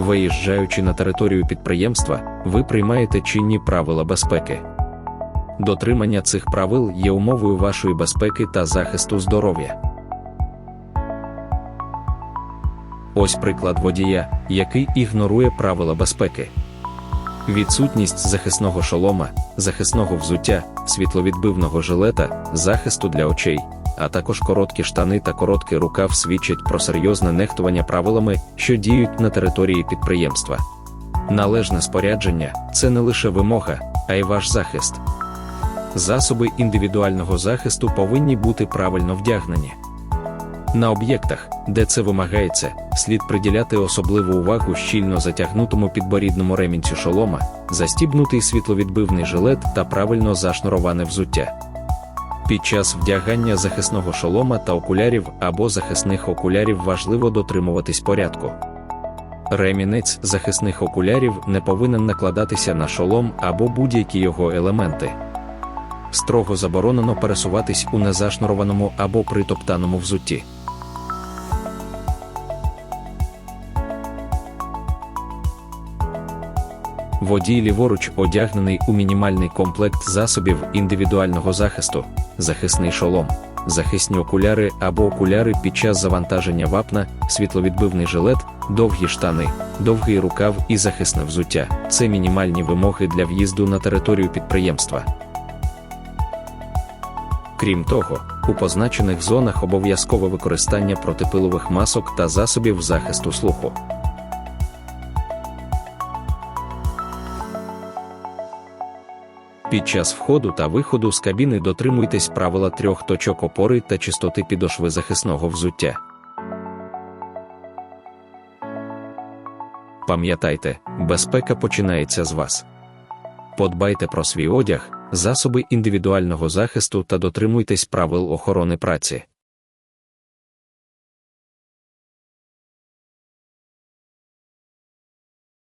Виїжджаючи на територію підприємства, ви приймаєте чинні правила безпеки. Дотримання цих правил є умовою вашої безпеки та захисту здоров'я. Ось приклад водія, який ігнорує правила безпеки. Відсутність захисного шолома, захисного взуття, світловідбивного жилета, захисту для очей, а також короткі штани та короткий рукав свідчать про серйозне нехтування правилами, що діють на території підприємства. Належне спорядження це не лише вимога, а й ваш захист. Засоби індивідуального захисту повинні бути правильно вдягнені. На об'єктах, де це вимагається, слід приділяти особливу увагу щільно затягнутому підборідному ремінцю шолома, застібнутий світловідбивний жилет та правильно зашнуроване взуття. Під час вдягання захисного шолома та окулярів або захисних окулярів важливо дотримуватись порядку. Ремінець захисних окулярів не повинен накладатися на шолом або будь-які його елементи. Строго заборонено пересуватись у незашнурованому або притоптаному взутті. Водій ліворуч одягнений у мінімальний комплект засобів індивідуального захисту, захисний шолом, захисні окуляри або окуляри під час завантаження вапна, світловідбивний жилет, довгі штани, довгий рукав і захисне взуття це мінімальні вимоги для в'їзду на територію підприємства. Крім того, у позначених зонах обов'язкове використання протипилових масок та засобів захисту слуху. Під час входу та виходу з кабіни дотримуйтесь правила трьох точок опори та чистоти підошви захисного взуття. Пам'ятайте, безпека починається з вас. Подбайте про свій одяг, засоби індивідуального захисту та дотримуйтесь правил охорони праці.